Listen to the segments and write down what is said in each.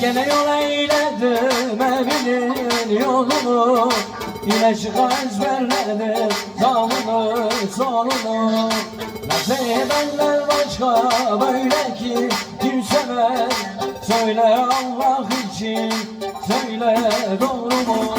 gene yol eyledim evinin yolunu. Yine çıkar ezberledim sağını solunu Nasıl edenler başka böyle ki kimseler Söyle Allah için söyle doğru mu?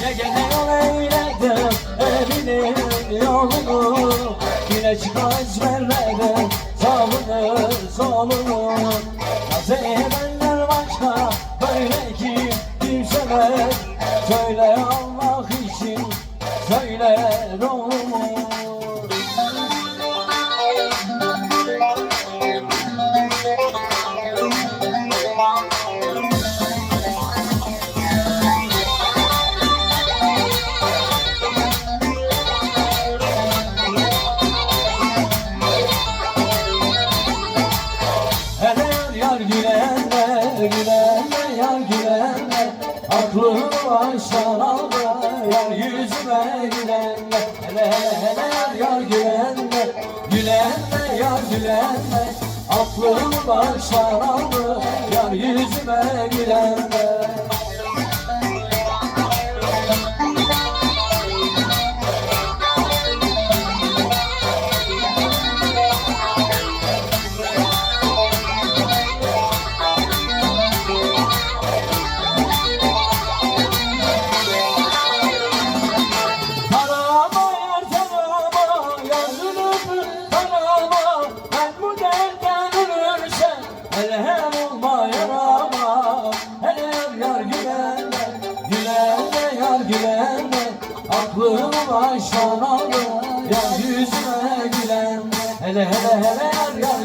Yine gene yol eyledim evinin yolunu. Yine çıkar ezberledim sağını solunu Nasıl başka böyle ki kimseler Söyle Allah için söyle doğru baştan aldı yar yüzüme gülenle Hele hele yar yar gülenle, gülenle yar gülenle Aklını baştan aldı yar yüzüme gülenle Aklımı baştan aldı Yar yüzüme gülenme Hele hele hele yar yar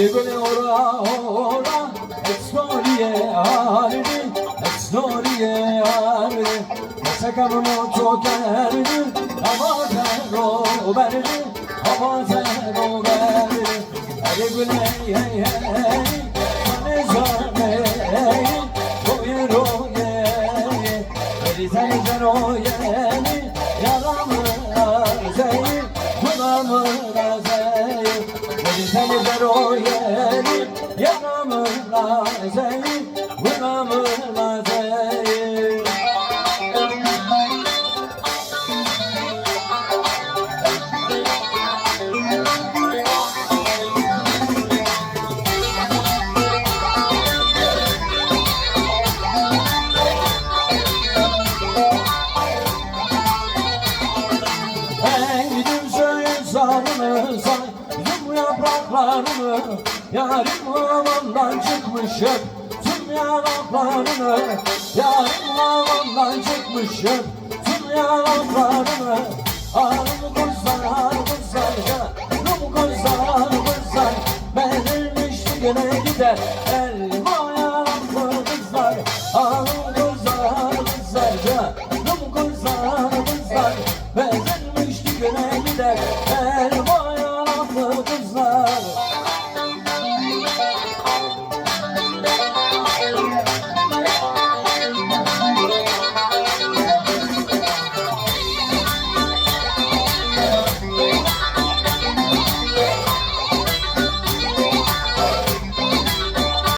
Ergole ora ora Esnoriye halini Esnoriye halini Sakabım o çok erdi Ama sen o berdi Ama sen o berdi Ergole hey hey Zane zane Azeyi Buramın yapraklarını Yarim havamdan çıkmışım. Tüm yapraklarını Yarim havamdan çıkmışım. Tüm yapraklarını Arım kuzlar, arım kuzlar Canım kuzlar, arım kuzlar Ben ölmüştü gene gider